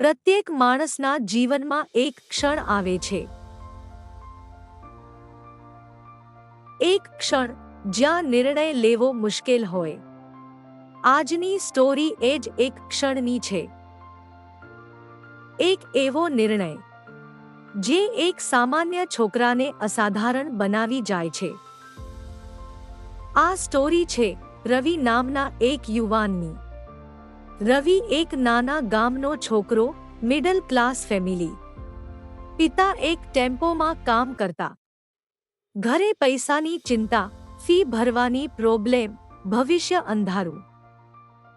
પ્રત્યેક માણસના જીવનમાં એક ક્ષણ આવે છે. એક ક્ષણ જ્યાં નિર્ણય લેવો મુશ્કેલ હોય. આજની સ્ટોરી એ જ એક ક્ષણની છે. એક એવો નિર્ણય, જે એક સામાન્ય છોકરાને અસાધારણ બનાવી જાય છે. આ સ્ટોરી છે રવિ નામના એક યુવાનની. રવિ એક નાના ગામનો છોકરો મિડલ ક્લાસ ફેમિલી પિતા એક ટેમ્પોમાં કામ કરતા. ઘરે પૈસાની ચિંતા ફી ભરવાની પ્રોબ્લેમ ભવિષ્ય અંધારું.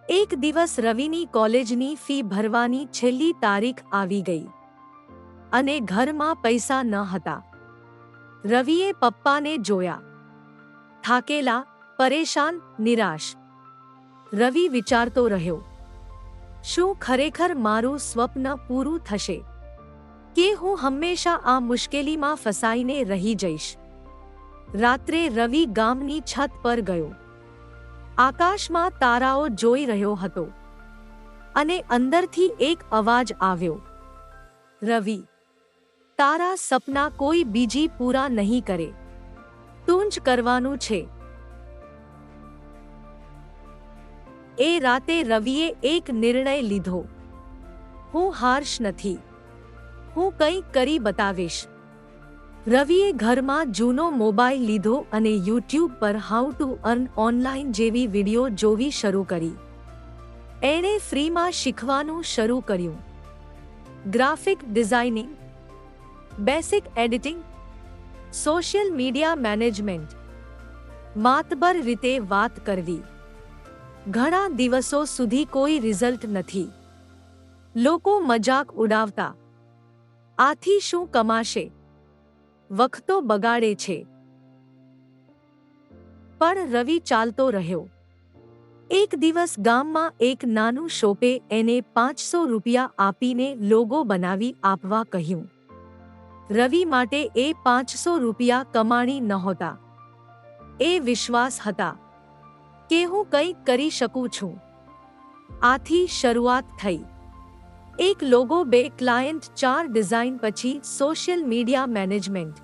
એક દિવસ રવિની કોલેજની ફી ભરવાની છેલ્લી તારીખ આવી ગઈ. અને ઘરમાં પૈસા ન હતા. રવિએ પપ્પાને જોયા. થાકેલા, પરેશાન, નિરાશ. રવિ વિચારતો રહ્યો. શું ખરેખર મારું સ્વપ્ન પૂરું થશે? કે હું હંમેશા આ મુશ્કેલીમાં ફસાઈને રહી જઈશ? રાત્રે રવિ ગામની છત પર ગયો. આકાશમાં તારાઓ જોઈ રહ્યો હતો. અને અંદરથી એક અવાજ આવ્યો. રવિ, તારા સપના કોઈ બીજી પૂરા નહીં કરે. તું જ કરવાનું છે. એ રાતે રવિએ એક નિર્ણય લીધો. હું હાર્શ નથી. હું કંઈક કરી બતાવીશ. રવિએ ઘરમાં જૂનો મોબાઈલ લીધો અને યુટ્યુબ પર હાઉ ટુ અર્ન ઓનલાઈન જેવી વીડિયો જોવી શરૂ કરી. એણે ફ્રીમાં શીખવાનું શરૂ કર્યું. Graphic designing, basic editing, social media management, માતબર રીતે વાત કરવી. ઘણા દિવસો સુધી કોઈ રિઝલ્ટ નથી. લોકો મજાક ઉડાવતા, આથી શું કમાશે? વખતો બગાડે છે. પણ રવિ ચાલતો રહ્યો. એક દિવસ ગામમાં એક નાનું શોપે એને પાંચસો રૂપિયા આપીને લોગો બનાવી આપવા કહ્યું. રવિ માટે એ પાંચસો રૂપિયા કમાણી નહોતા. એ વિશ્વાસ હતા. કે હું કંઈક કરી શકું છું. આથી શરૂઆત થઈ. એક લોગો, બે ક્લાયન્ટ, ચાર ડિઝાઇન, પછી સોશિયલ મીડિયા મેનેજમેન્ટ.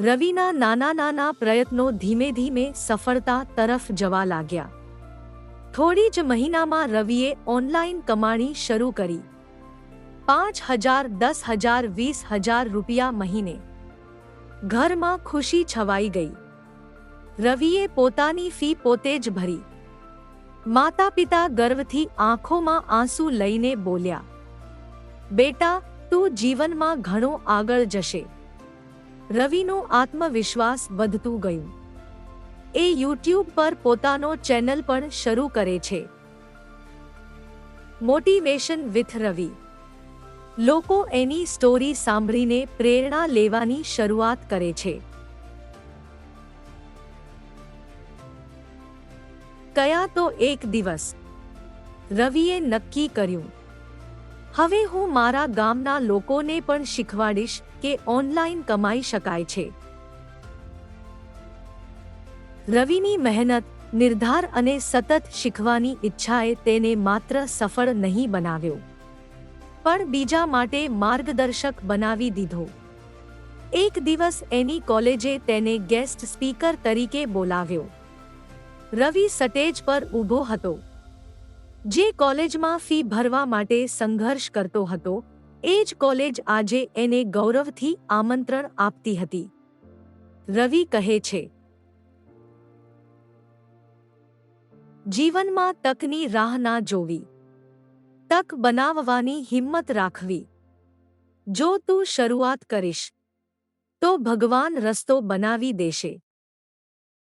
રવિના નાના નાના પ્રયત્નો ધીમે ધીમે સફળતા તરફ જવા લાગ્યા. થોડી જ મહિનામાં રવિએ ઓનલાઈન કમાણી શરૂ કરી. પાંચ હજાર, દસ હજાર, વીસ હજાર રૂપિયા મહિને. ઘરમાં ખુશી છવાઈ ગઈ. રવિએ પોતાની ફી પોતે જ ભરી. માતા પિતા ગર્વથી આંખોમાં આંસુ લઈને બોલ્યા, બેટા, તું જીવનમાં ઘણો આગળ જશે. રવિનો આત્મવિશ્વાસ વધતું ગયું. એ યુટ્યુબ પર પોતાનો ચેનલ પણ શરૂ કરે છે. Motivation with Ravi. લોકો એની સ્ટોરી સાંભળીને પ્રેરણા લેવાની શરૂઆત કરે છે. કયા તો એક દિવસ રવિએ નક્કી કર્યું, હવે હું મારા ગામના લોકોને પણ શીખવાડીશ કે ઓનલાઈન કમાઈ શકાય છે. રવિની મહેનત, નિર્ધાર અને સતત શીખવાની ઈચ્છાએ તેને માત્ર સફળ નહીં બનાવ્યો, પણ બીજા માટે માર્ગદર્શક બનાવી દીધો. એક દિવસ એની કોલેજે તેને ગેસ્ટ સ્પીકર તરીકે બોલાવ્યો. રવિ સટેજ પર ઊભો હતો. જે કોલેજમાં ફી ભરવા માટે સંઘર્ષ કરતો હતો, એ જ કોલેજ આજે એને ગૌરવથી આમંત્રણ આપતી હતી. રવિ કહે છે, જીવનમાં તકની રાહ ના જોવી. તક બનાવવાની હિંમત રાખવી. જો તું શરૂઆત કરીશ, તો ભગવાન રસ્તો બનાવી દેશે.